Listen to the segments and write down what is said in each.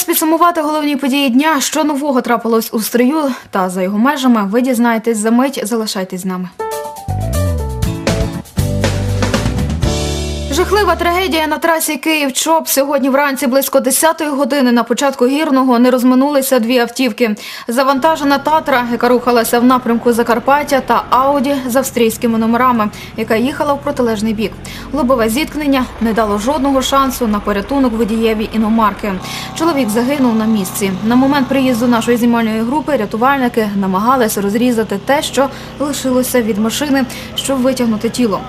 Час підсумувати головні події дня, що нового трапилось у стрію, та за його межами. Ви дізнаєтесь за мить. Залишайтесь з нами. Жахлива трагедія на трасі Київ-Чоп. Сьогодні вранці близько 10-ї години на початку гірного не розминулися дві автівки. Завантажена Татра, яка рухалася в напрямку Закарпаття, та Ауді з австрійськими номерами, яка їхала в протилежний бік. Лобове зіткнення не дало жодного шансу на порятунок водієві іномарки. Чоловік загинув на місці. На момент приїзду нашої знімальної групи рятувальники намагалися розрізати те, що лишилося від машини, щоб витягнути тіло.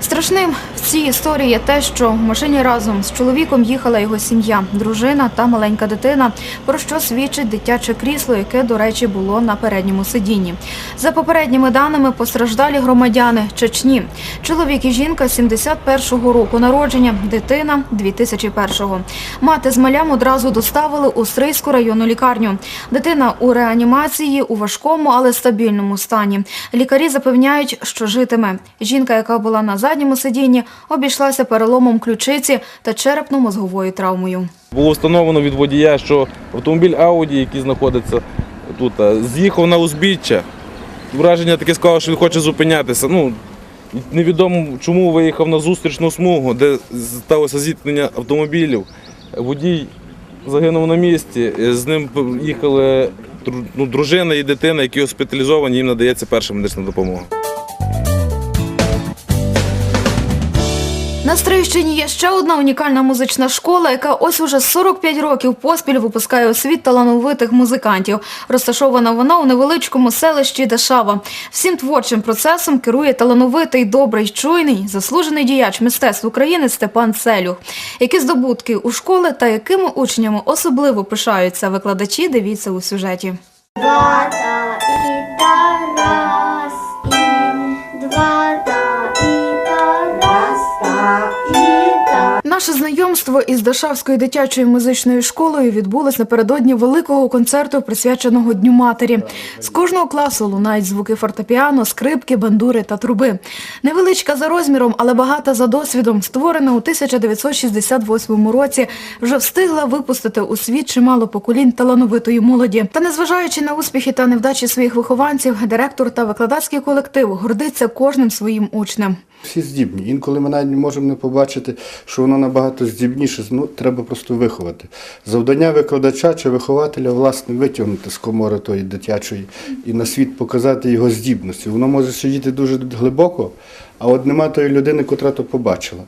Страшним в цій історії є те, що в машині разом з чоловіком їхала його сім'я, дружина та маленька дитина, про що свідчить дитяче крісло, яке, до речі, було на передньому сидінні. За попередніми даними, постраждалі громадяни Чечні. Чоловік і жінка 71-го року народження, дитина 2001-го. Мати з малям одразу доставили у Стрийську районну лікарню. Дитина у реанімації у важкому, але стабільному стані. Лікарі запевняють, що житиме. Жінка, яка була на задньому сидінні, обійшлася переломом ключиці та черепно-мозговою травмою. Було встановлено від водія, що автомобіль Ауді, який знаходиться тут, е, з'їхав на узбіччя. Враження таке сказало, що він хоче зупинятися. Ну, невідомо, чому виїхав на зустрічну смугу, де сталося зіткнення автомобілів. Водій загинув на місці. З ним їхали ну, дружина і дитина, які госпіталізовані, їм надається перша медична допомога. На Стрийщині є ще одна унікальна музична школа, яка ось уже 45 років поспіль випускає у світ талановитих музикантів. Розташована вона у невеличкому селищі Дешава. Всім творчим процесом керує талановитий, добрий, чуйний, заслужений діяч мистецтв України Степан Целюх. Які здобутки у школи та якими учнями особливо пишаються викладачі, дивіться у сюжеті. Та і Тарас, Наше знайомство із Дашавською дитячою музичною школою відбулось напередодні великого концерту, присвяченого Дню матері. З кожного класу лунають звуки фортепіано, скрипки, бандури та труби. Невеличка за розміром, але багата за досвідом, створена у 1968 році, вже встигла випустити у світ чимало поколінь талановитої молоді. Та незважаючи на успіхи та невдачі своїх вихованців, директор та викладацький колектив гордиться кожним своїм учнем. Всі здібні. Інколи ми навіть можемо не побачити, що воно набагато здібніше. Ну, треба просто виховати. Завдання викладача чи вихователя, власне, витягнути з комори тої дитячої і на світ показати його здібності. Воно може сидіти дуже глибоко, а от нема тої людини, котра то побачила.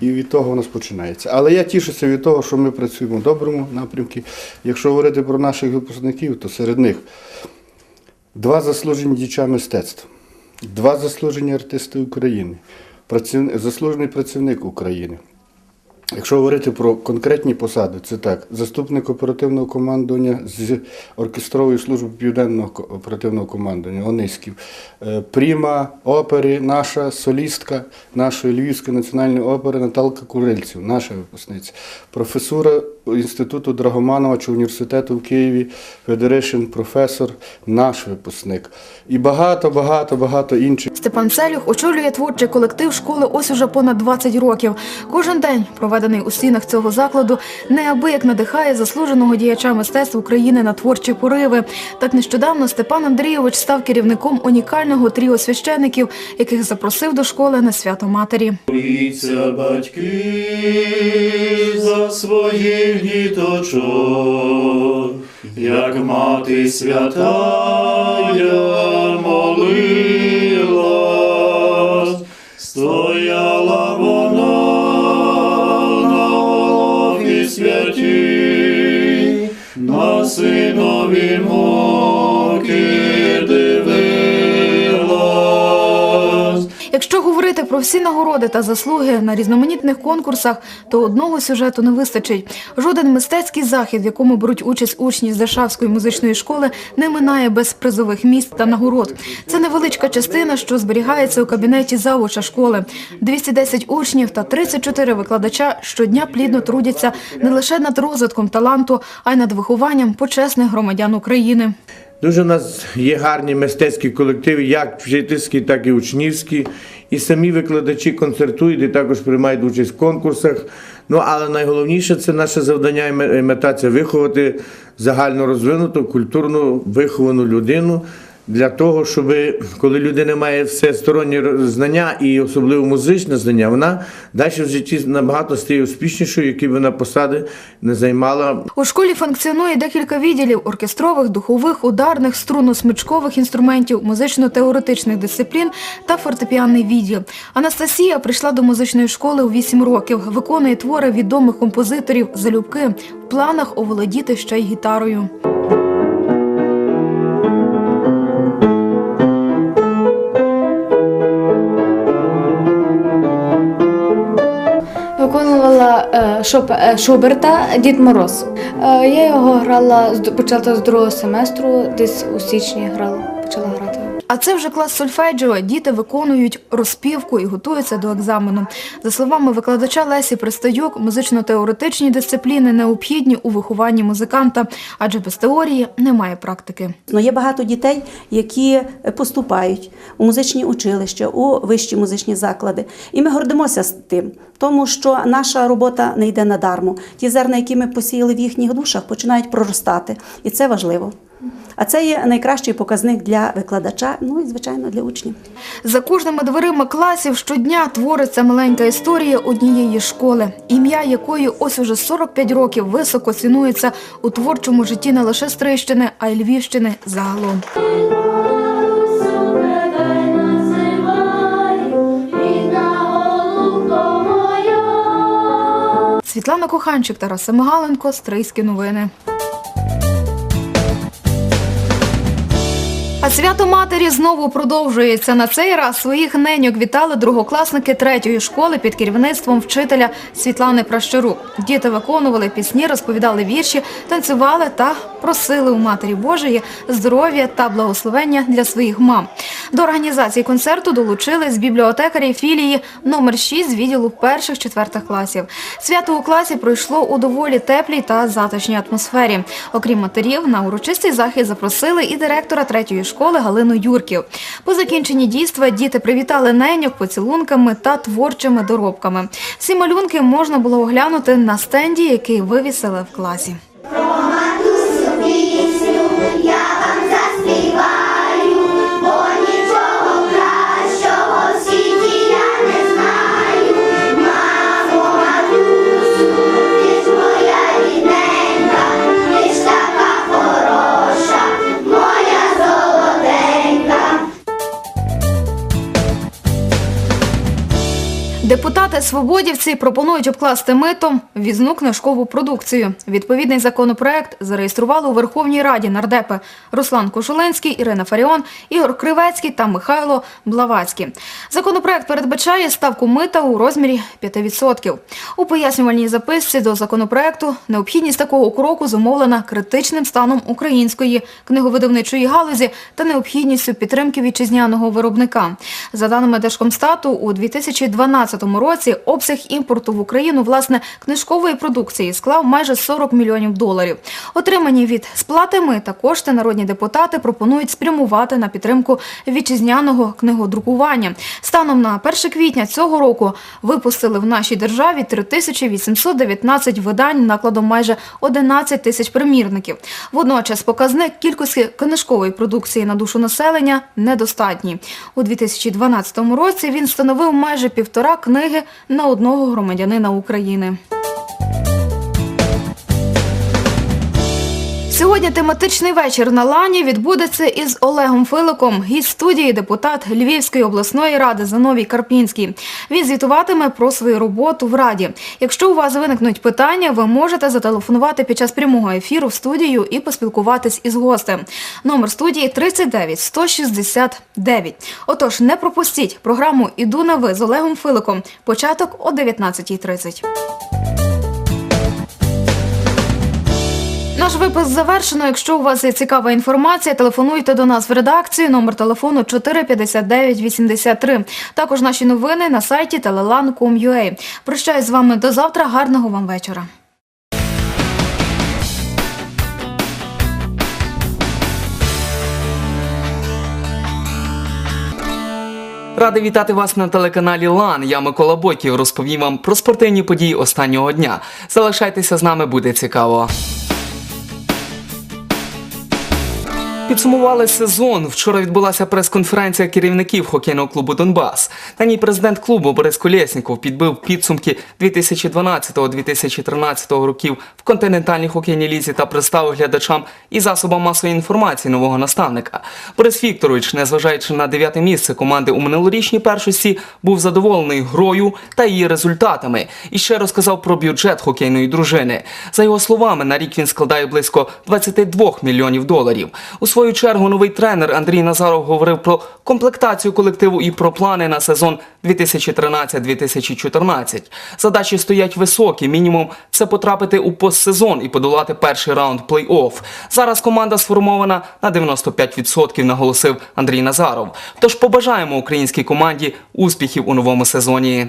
І від того воно починається. Але я тішуся від того, що ми працюємо в доброму напрямку. Якщо говорити про наших випускників, то серед них два заслужені дівча мистецтв, два заслужені артисти України, заслужений працівник України. Якщо говорити про конкретні посади, це так: заступник оперативного командування з оркестрової служби південного оперативного командування Ониськів, Е, пріма опери, наша солістка нашої Львівської національної опери Наталка Курильців, наша випускниця, професура інституту Драгоманова чи університету в Києві, Федерейшн професор, наш випускник. І багато, багато, багато інших. Степан Целюх очолює творчий колектив школи ось уже понад 20 років. Кожен день, проведений у стінах цього закладу, неабияк надихає заслуженого діяча мистецтв України на творчі пориви. Так нещодавно Степан Андрійович став керівником унікального тріо священиків, яких запросив до школи на свято матері. Моліться батьки за своїх діточок, як мати святая молилась, стояла на синові муки говорити про всі нагороди та заслуги на різноманітних конкурсах, то одного сюжету не вистачить. Жоден мистецький захід, в якому беруть участь учні з Дашавської музичної школи, не минає без призових місць та нагород. Це невеличка частина, що зберігається у кабінеті завуча школи. 210 учнів та 34 викладача щодня плідно трудяться не лише над розвитком таланту, а й над вихованням почесних громадян України. Дуже у нас є гарні мистецькі колективи, як вчительські, так і учнівські. І самі викладачі концертують і також приймають участь в конкурсах. Ну, але найголовніше це наше завдання і мета це виховати загально розвинуту, культурну, виховану людину. Для того, щоб коли людина має все роз- знання і особливо музичне знання, вона далі в житті набагато стає успішнішою, які б вона посади не займала. У школі функціонує декілька відділів оркестрових, духових, ударних, струнно-смичкових інструментів, музично-теоретичних дисциплін та фортепіанний відділ. Анастасія прийшла до музичної школи у 8 років, виконує твори відомих композиторів залюбки. В планах оволодіти ще й гітарою. Шоп, е, Шуберта Дід Мороз. Е, я його грала з- початку з другого семестру, десь у січні грала. А це вже клас сольфеджіо. Діти виконують розпівку і готуються до екзамену. За словами викладача Лесі Пристаюк, музично-теоретичні дисципліни необхідні у вихованні музиканта, адже без теорії немає практики. Ну, є багато дітей, які поступають у музичні училища, у вищі музичні заклади. І ми гордимося з тим, тому що наша робота не йде надармо. Ті зерна, які ми посіяли в їхніх душах, починають проростати. І це важливо. А це є найкращий показник для викладача, ну і звичайно для учнів. За кожними дверима класів щодня твориться маленька історія однієї школи, ім'я якої ось уже 45 років високо цінується у творчому житті не лише Стрийщини, а й Львівщини загалом. Світлана Коханчик, Тарас Семигаленко, Стрийські новини. А свято матері знову продовжується. На цей раз своїх неньок вітали другокласники третьої школи під керівництвом вчителя Світлани Пращурук. Діти виконували пісні, розповідали вірші, танцювали та просили у матері Божої здоров'я та благословення для своїх мам. До організації концерту долучились бібліотекарі філії номер 6 з відділу перших-четвертих класів. Свято у класі пройшло у доволі теплій та затишній атмосфері. Окрім матерів, на урочистий захід запросили і директора третьої школи Галину Юрків. По закінченні дійства діти привітали неньок поцілунками та творчими доробками. Всі малюнки можна було оглянути на стенді, який вивісили в класі. Свободівці пропонують обкласти митом візну книжкову продукцію. Відповідний законопроект зареєстрували у Верховній Раді нардепи Руслан Кошуленський, Ірина Фаріон, Ігор Кривецький та Михайло Блавацький. Законопроект передбачає ставку мита у розмірі 5%. У пояснювальній записці до законопроекту необхідність такого кроку зумовлена критичним станом української книговидавничої галузі та необхідністю підтримки вітчизняного виробника. За даними Держкомстату, у 2012 році обсяг імпорту в Україну власне книжкової продукції склав майже 40 мільйонів доларів. Отримані від сплати мита кошти народні депутати пропонують спрямувати на підтримку вітчизняного книгодрукування. Станом на 1 квітня цього року випустили в нашій державі 3819 видань накладом майже 11 тисяч примірників. Водночас показник кількості книжкової продукції на душу населення недостатній. У 2012 році він становив майже півтора книги на одного громадянина України. Сьогодні тематичний вечір на лані відбудеться із Олегом Филиком, гість студії депутат Львівської обласної ради Зановій Карпінський. Він звітуватиме про свою роботу в раді. Якщо у вас виникнуть питання, ви можете зателефонувати під час прямого ефіру в студію і поспілкуватись із гостем. Номер студії 39 169. Отож, не пропустіть програму Іду на ви з Олегом Филиком. Початок о 19.30. Наш випуск завершено. Якщо у вас є цікава інформація, телефонуйте до нас в редакцію. Номер телефону 45983. Також наші новини на сайті telelan.com.ua. Прощаюсь з вами до завтра. Гарного вам вечора. Ради вітати вас на телеканалі Лан. Я Микола Бойків розповім вам про спортивні події останнього дня. Залишайтеся з нами, буде цікаво. Підсумували сезон. Вчора відбулася прес-конференція керівників хокейного клубу Донбас. На ній президент клубу Борис Колєсніков підбив підсумки 2012-2013 років в континентальній хокейній лізі та представив глядачам і засобам масової інформації нового наставника. Борис Вікторович, незважаючи на дев'яте місце команди у минулорічній першості, був задоволений грою та її результатами. І ще розказав про бюджет хокейної дружини. За його словами, на рік він складає близько 22 мільйонів доларів. У свою чергу новий тренер Андрій Назаров говорив про комплектацію колективу і про плани на сезон 2013-2014. Задачі стоять високі. Мінімум це потрапити у постсезон і подолати перший раунд плей-офф. Зараз команда сформована на 95%, наголосив Андрій Назаров. Тож побажаємо українській команді успіхів у новому сезоні.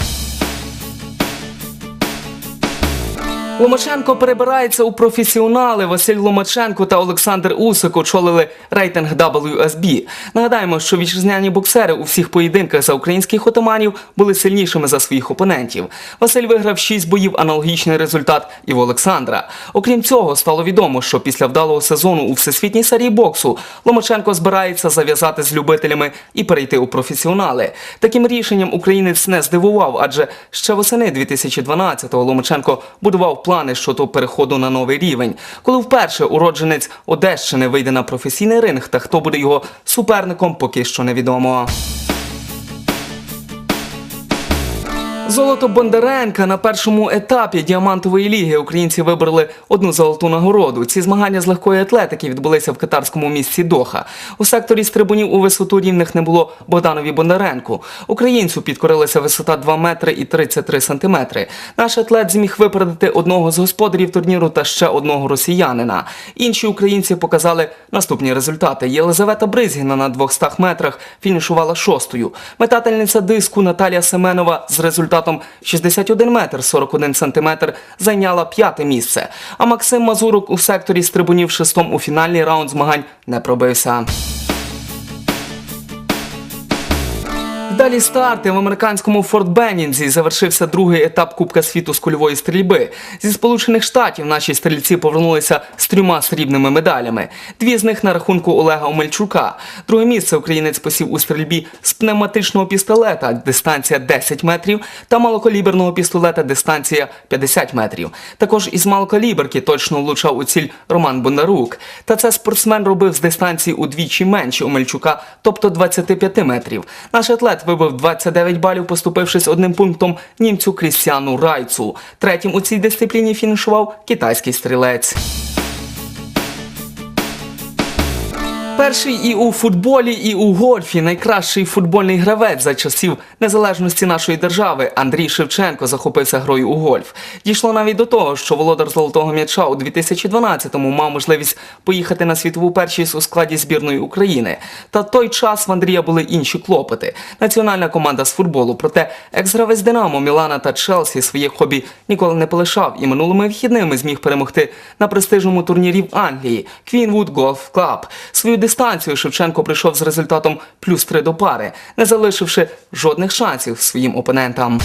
Ломаченко перебирається у професіонали. Василь Ломаченко та Олександр Усик очолили рейтинг WSB. Нагадаємо, що вітчизняні боксери у всіх поєдинках за українських отаманів були сильнішими за своїх опонентів. Василь виграв 6 боїв, аналогічний результат і в Олександра. Окрім цього, стало відомо, що після вдалого сезону у всесвітній серії боксу Ломаченко збирається зав'язати з любителями і перейти у професіонали. Таким рішенням українець не здивував, адже ще восени 2012-го Ломаченко будував плани щодо переходу на новий рівень. Коли вперше уродженець Одещини вийде на професійний ринг, та хто буде його суперником, поки що невідомо. Золото Бондаренка на першому етапі діамантової ліги українці вибрали одну золоту нагороду. Ці змагання з легкої атлетики відбулися в катарському місті Доха. У секторі стрибунів у висоту рівних не було Богданові Бондаренку. Українцю підкорилася висота 2 метри і 33 сантиметри. Наш атлет зміг випередити одного з господарів турніру та ще одного росіянина. Інші українці показали наступні результати. Єлизавета Бризгіна на 200 метрах фінішувала шостою. Метательниця диску Наталія Семенова з результатом 61 метр 41 сантиметр зайняла п'яте місце. А Максим Мазурук у секторі стрибунів шестом у фінальний раунд змагань не пробився. Далі старти в американському Форт Беннінзі завершився другий етап Кубка світу з кульової стрільби. Зі Сполучених Штатів наші стрільці повернулися з трьома срібними медалями. Дві з них на рахунку Олега Омельчука. Друге місце українець посів у стрільбі з пневматичного пістолета, дистанція 10 метрів, та малокаліберного пістолета, дистанція 50 метрів. Також із малокаліберки точно влучав у ціль Роман Бондарук. Та це спортсмен робив з дистанції удвічі менше Омельчука, тобто 25 метрів. Наш атлет вибив 29 балів, поступившись одним пунктом німцю Крістіану Райцу. Третім у цій дисципліні фінішував китайський стрілець. Перший і у футболі, і у гольфі найкращий футбольний гравець за часів незалежності нашої держави Андрій Шевченко захопився грою у гольф. Дійшло навіть до того, що володар золотого м'яча у 2012-му мав можливість поїхати на світову першість у складі збірної України. Та той час в Андрія були інші клопоти. Національна команда з футболу. Проте екс-гравець Динамо, Мілана та Челсі своє хобі ніколи не полишав і минулими вихідними зміг перемогти на престижному турнірі в Англії Queenwood Golf Club. Свою дистанцію Шевченко прийшов з результатом плюс 3 до пари, не залишивши жодних шансів своїм опонентам.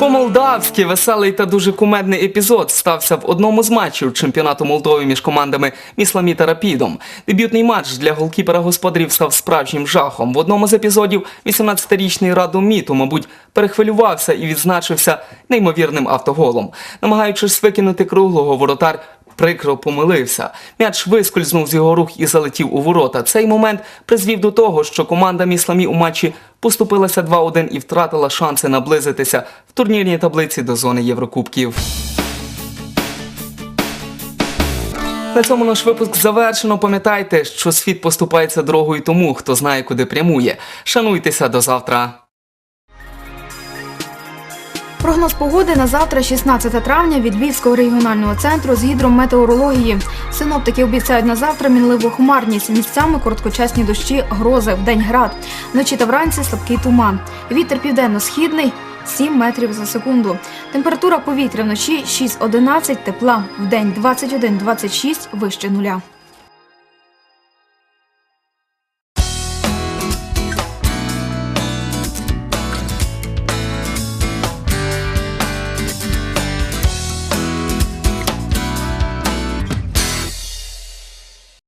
По-молдавськи веселий та дуже кумедний епізод стався в одному з матчів чемпіонату Молдови між командами Місламі та Рапідом. Дебютний матч для голкіпера господарів став справжнім жахом. В одному з епізодів 18-річний Раду Міту, мабуть, перехвилювався і відзначився неймовірним автоголом. Намагаючись викинути круглого, воротар прикро помилився. М'яч вискользнув з його рук і залетів у ворота. Цей момент призвів до того, що команда Місламі у матчі поступилася 2-1 і втратила шанси наблизитися в турнірній таблиці до зони Єврокубків. На цьому наш випуск завершено. Пам'ятайте, що світ поступається дорогою тому, хто знає, куди прямує. Шануйтеся до завтра. Прогноз погоди на завтра, 16 травня, від Львівського регіонального центру з гідрометеорології. Синоптики обіцяють на завтра мінливу хмарність. Місцями короткочасні дощі, грози, вдень град. Вночі та вранці слабкий туман. Вітер південно-східний 7 метрів за секунду. Температура повітря вночі 6-11, тепла, вдень 21-26, вище нуля.